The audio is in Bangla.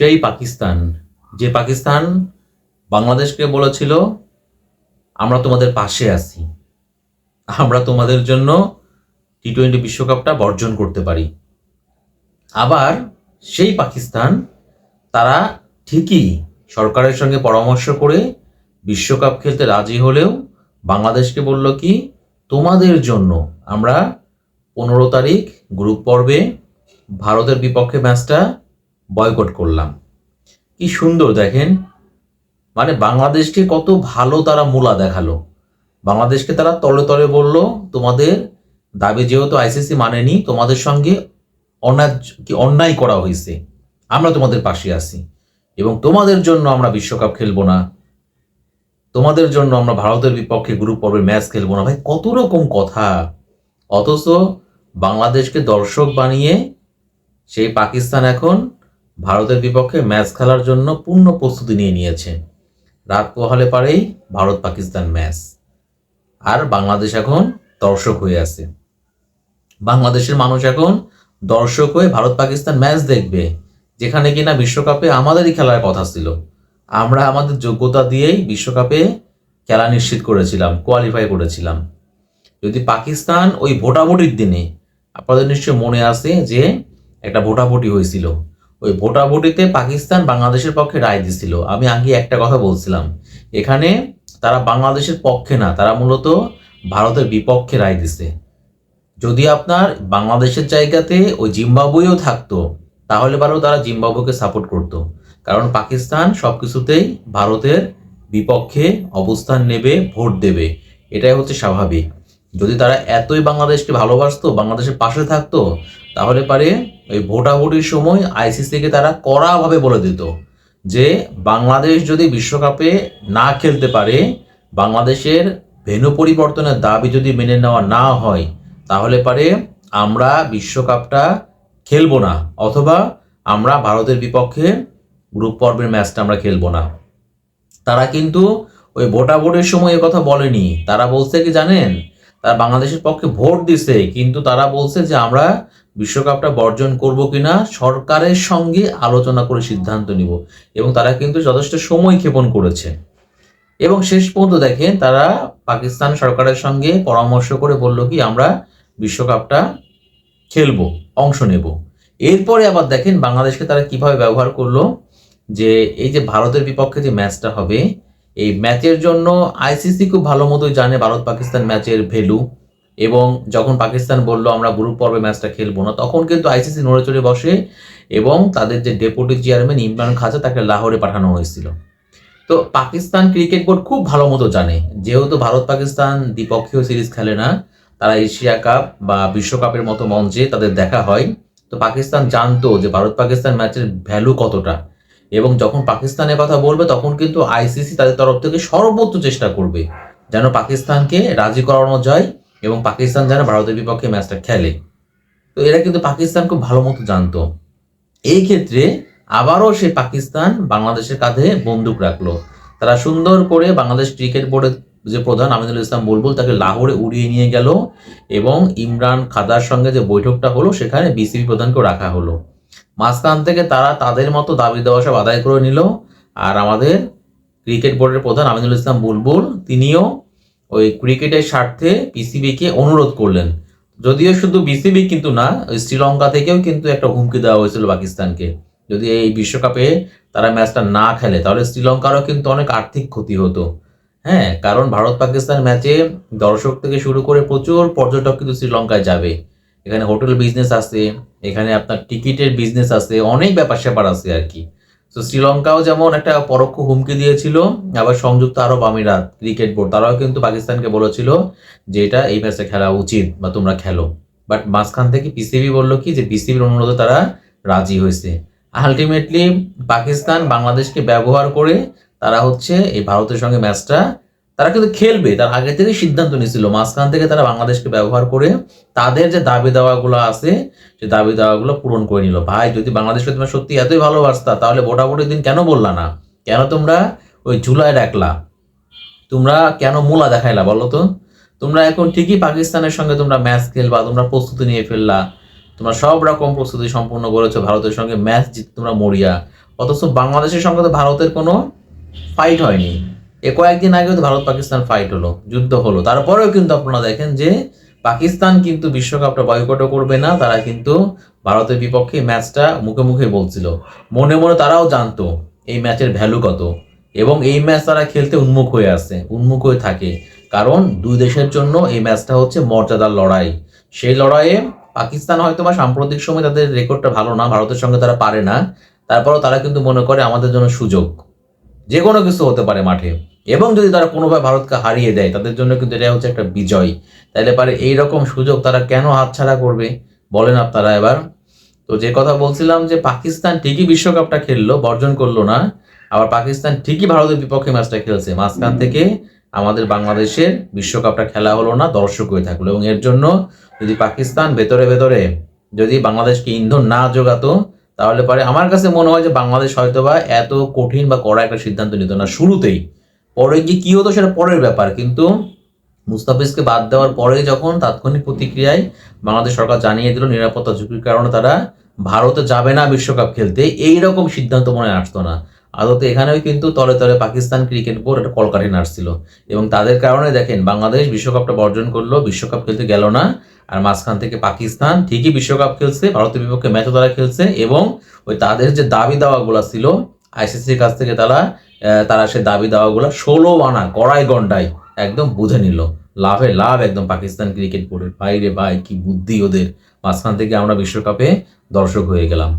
সেই পাকিস্তান, যে পাকিস্তান বাংলাদেশকে বলেছিল, আমরা তোমাদের পাশে আছি। আমরা তোমাদের জন্য টি টোয়েন্টি বিশ্বকাপটা বর্জন করতে পারি। আবার সেই পাকিস্তান, তারা ঠিকই সরকারের সঙ্গে পরামর্শ করে বিশ্বকাপ খেলতে রাজি হলেও বাংলাদেশকে বলল কি, তোমাদের জন্য আমরা পনেরো তারিখ গ্রুপ পর্বে ভারতের বিপক্ষে ম্যাচটা বয়কট করলাম। কি সুন্দর দেখেন। মানে বাংলাদেশকে কত ভালো তারা মূলা দেখাল। বাংলাদেশকে তারা তলে তলে বলল, তোমাদের দাবি যেহেতু আইসিসি মানেনি, তোমাদের সঙ্গে কি অন্যায় করা হয়েছে। আমরা তোমাদের পাশে আছি এবং তোমাদের জন্য আমরা বিশ্বকাপ খেলব না। তোমাদের জন্য আমরা ভারতের বিপক্ষে গ্রুপ পর্বের ম্যাচ খেলব না। ভাই, কত রকম কথা। অথচ বাংলাদেশকে দর্শক বানিয়ে সেই পাকিস্তান এখন ভারতের বিপক্ষে ম্যাচ খেলার জন্য পূর্ণ প্রস্তুতি নিয়ে নিয়েছে। রাত পোহালে পারেই ভারত পাকিস্তান ম্যাচ। আর বাংলাদেশ এখন দর্শক হয়ে আছে। বাংলাদেশের মানুষ এখন দর্শক হয়ে ভারত পাকিস্তান ম্যাচ দেখবে, যেখানে কিনা বিশ্বকাপে আমাদেরই খেলার কথা ছিল। আমরা আমাদের যোগ্যতা দিয়েই বিশ্বকাপে খেলা নিশ্চিত করেছিলাম কোয়ালিফাই করেছিলাম। যদি পাকিস্তান ওই ভোটাভুটির দিনে, আপনাদের নিশ্চয় মনে আছে যে একটা ভোটাভুটি হয়েছিল। ওই ভোটাভুটিতে পাকিস্তান বাংলাদেশের পক্ষে রায় দিছিল। আমি আগে একটা কথা বলছিলাম। এখানে তারা বাংলাদেশের পক্ষে না, তারা মূলত ভারতের বিপক্ষে রায় দিছে। যদি আপনার বাংলাদেশের জায়গাতে ওই জিম্বাবুয়েও থাকতো, তাহলে পারেও তারা জিম্বাবুকে সাপোর্ট করতো। কারণ পাকিস্তান সব কিছুতেই ভারতের বিপক্ষে অবস্থান নেবে, ভোট দেবে। এটাই হচ্ছে স্বাভাবিক। যদি তারা এতই বাংলাদেশকে ভালোবাসতো, বাংলাদেশের পাশে থাকতো, তাহলে পারে ওই ভোটাভুটির সময় আইসিসিকে তারা কড়াভাবে বলে দিত যে বাংলাদেশ যদি বিশ্বকাপে না খেলতে পারে, বাংলাদেশের ভেন্যু পরিবর্তনের দাবি যদি মেনে নেওয়া না হয়, তাহলে পারে আমরা বিশ্বকাপটা খেলব না অথবা আমরা ভারতের বিপক্ষে গ্রুপ পর্বের ম্যাচটা আমরা খেলব না। তারা কিন্তু ওই ভোটাভোটের সময় কথা বলেনি। তারা বলছে কি জানেন? তারা বাংলাদেশের পক্ষে ভোট দিছে, কিন্তু তারা বলছে যে আমরা বিশ্বকাপটা বর্জন করব কিনা সরকারের সঙ্গে আলোচনা করে সিদ্ধান্ত নিব। এবং তারা কিন্তু যথেষ্ট সময় ক্ষেপণ করেছে। এবং শেষ পর্যন্ত দেখেন তারা পাকিস্তান সরকারের সঙ্গে পরামর্শ করে বলল কি, আমরা বিশ্বকাপটা খেলব, অংশ নেব। এরপরে আবার দেখেন বাংলাদেশকে তারা কীভাবে ব্যবহার করল, যে এই যে ভারতের বিপক্ষে যে ম্যাচটা হবে এই ম্যাচের জন্য আইসিসি খুব ভালো মতোই জানে ভারত পাকিস্তান ম্যাচের ভ্যালু। এবং যখন পাকিস্তান বলল, আমরা গ্রুপ পর্বে ম্যাচটা খেলব না, তখন কিন্তু আইসিসি নড়ে চড়ে বসে এবং তাদের যে ডেপুটি চেয়ারম্যান ইমরান খাজা তাকে লাহোরে পাঠানো হয়েছিল। তো পাকিস্তান ক্রিকেট বোর্ড খুব ভালো মতো জানে। যেহেতু ভারত পাকিস্তান দ্বিপক্ষীয় সিরিজ খেলে না, তারা এশিয়া কাপ বা বিশ্বকাপের মতো মঞ্চে তাদের দেখা হয়। তো পাকিস্তান জানতো যে ভারত পাকিস্তান ম্যাচের ভ্যালু কতটা। এবং যখন পাকিস্তানের কথা বলবে, তখন কিন্তু আইসিসি তাদের তরফ থেকে সর্বোচ্চ চেষ্টা করবে যেন পাকিস্তানকে রাজি করানো যায় এবং পাকিস্তান যেন ভারতের বিপক্ষে ম্যাচটা খেলে। তো এরা কিন্তু পাকিস্তান খুব ভালো মতো জানতো। এই ক্ষেত্রে আবারও সে পাকিস্তান বাংলাদেশের কাঁধে বন্দুক রাখল। তারা সুন্দর করে বাংলাদেশ ক্রিকেট বোর্ডের যে প্রধান আমিনুল ইসলাম বুলবুল তাকে লাহোরে উড়িয়ে নিয়ে গেল এবং ইমরান খাদার সঙ্গে যে বৈঠকটা হলো, সেখানে বিসিবি প্রধানকেও রাখা হলো। মাঝখান থেকে তারা তাদের মতো দাবি দেওয়া সব আদায় করে নিল। আর আমাদের ক্রিকেট বোর্ডের প্রধান আমিনুল ইসলাম বুলবুল, তিনিও ওই ক্রিকেটের স্বার্থে বিসিবিকে অনুরোধ করলেন। যদিও শুধু বিসিবি কিন্তু না শ্রীলঙ্কা থেকেও কিন্তু একটা হুমকি দেওয়া হয়েছিল পাকিস্তানকে। যদি এই বিশ্বকাপে তারা ম্যাচটা না খেলে, তাহলে শ্রীলঙ্কারও কিন্তু অনেক আর্থিক ক্ষতি হতো। হ্যাঁ কারণ ভারত পাকিস্তান ম্যাচে দর্শক থেকে শুরু করে প্রচুর পর্যটক কিন্তু শ্রীলঙ্কায় যাবে। এখানে হোটেল বিজনেস আছে এখানে আপনার টিকিটের বিজনেস আছে, অনেক ব্যাপার স্যাপার আছে আর কি। তো শ্রীলঙ্কাও যেমন একটা পরোক্ষ হুমকি দিয়েছিল, আবার সংযুক্ত আরব আমিরাত ক্রিকেট বোর্ড তারাও কিন্তু পাকিস্তানকে বলেছিল যে এটা এই ম্যাচে খেলা উচিত বা তোমরা খেলো। বাট মাঝখান থেকে পিসিবি বলল কি যে পিসিবির অনুরোধে তারা রাজি হয়েছে। আলটিমেটলি পাকিস্তান বাংলাদেশকে ব্যবহার করে তারা হচ্ছে এই ভারতের সঙ্গে ম্যাচটা তারা কিন্তু খেলবে। তার আগে থেকে সিদ্ধান্ত নিয়েছিল। মাঝখান থেকে তারা বাংলাদেশকে ব্যবহার করে তাদের যে দাবি দাওয়াগুলো আছে, সে দাবি দাওয়াগুলো পূরণ করে নিল। ভাই, যদি বাংলাদেশকে তোমরা সত্যি এতই ভালোবাসতা, তাহলে ভোটাভুটির দিন কেন বললা না? কেন তোমরা ওই ঝুলায় ডাকলা? তোমরা কেন মূলা দেখাইলা বলো তো? তোমরা এখন ঠিকই পাকিস্তানের সঙ্গে তোমরা ম্যাচ খেলবা, তোমরা প্রস্তুতি নিয়ে ফেললা। তোমরা সব রকম প্রস্তুতি সম্পূর্ণ করেছ, ভারতের সঙ্গে ম্যাচ জিতে তোমরা মরিয়া। অথচ বাংলাদেশের সঙ্গে তো ভারতের কোনো ফাইট হয়নি। এ কয়েকদিন আগেও তো ভারত পাকিস্তান ফাইট হলো, যুদ্ধ হলো। তারপরেও কিন্তু আপনারা দেখেন যে পাকিস্তান কিন্তু বিশ্বকাপটা বয়কটও করবে না, তারা কিন্তু ভারতের বিপক্ষে ম্যাচটা মুখে মুখে বলছিল। মনে মনে তারাও জানতো এই ম্যাচের ভ্যালু কত। এবং এই ম্যাচ তারা খেলতে উন্মুখ হয়ে আছে, উন্মুখ হয়ে থাকে। কারণ দুই দেশের জন্য এই ম্যাচটা হচ্ছে মর্যাদার লড়াই। সেই লড়াইয়ে পাকিস্তান হয়তো বা সাম্প্রতিক সময় তাদের রেকর্ডটা ভালো না, ভারতের সঙ্গে তারা পারে না। তারপরেও তারা কিন্তু মনে করে আমাদের জন্য সুযোগ। যে কোনো কিছু হতে পারে মাঠে। এবং যদি তারা কোনোভাবে ভারতকে হারিয়ে দেয় তাদের জন্য কিন্তু এটা হচ্ছে একটা বিজয়। তাইলে পারে এই রকম সুযোগ তারা কেন হাতছাড়া করবে? বলেন আপনারা এবার। তো যে কথা বলছিলাম যে পাকিস্তান ঠিকই বিশ্বকাপটা খেললো বর্জন করল না আবার পাকিস্তান ঠিকই ভারতের বিপক্ষে ম্যাচটা খেলছে। মাঝখান থেকে আমাদের বাংলাদেশের বিশ্বকাপটা খেলা হলো না দর্শক হয়ে থাকল। এবং এর জন্য যদি পাকিস্তান ভেতরে ভেতরে যদি বাংলাদেশকে ইন্ধন না যোগাতো তাহলে পরে আমার কাছে মনে হয় যে বাংলাদেশ হয়তো বা এত কঠিন বা কড়া একটা সিদ্ধান্ত নিত না শুরুতেই। পরে গিয়ে কী হতো সেটা পরের ব্যাপার, কিন্তু মুস্তাফিজকে বাদ দেওয়ার পরে যখন তাৎক্ষণিক প্রতিক্রিয়ায় বাংলাদেশ সরকার জানিয়ে দিল নিরাপত্তা ঝুঁকির কারণে তারা ভারতে যাবে না বিশ্বকাপ খেলতে এই রকম সিদ্ধান্ত মনে আসতো না। আদতে এখানেও কিন্তু তলে তলে পাকিস্তান ক্রিকেট বোর্ড একটা কলকাঠি নাড়ছিল। এবং তাদের কারণে দেখেন, বাংলাদেশ বিশ্বকাপটা বর্জন করল, বিশ্বকাপ খেলতে গেল না। আর মাঝখান থেকে পাকিস্তান ঠিকই বিশ্বকাপ খেলছে, ভারতের বিপক্ষে ম্যাচও তারা খেলছে এবং ওই তাদের যে দাবি দাওয়াগুলো ছিল, আইসিসির কাছ থেকে তারা তারা সে দাবি দাওয়াগুলো ষোলো আনা কড়াই গন্ডায় একদম বুঝে নিল। লাভে লাভ একদম পাকিস্তান ক্রিকেট বোর্ডের। ভাই রে ভাই, কি বুদ্ধি ওদের। মাঝখান থেকে আমরা বিশ্বকাপে দর্শক হয়ে গেলাম।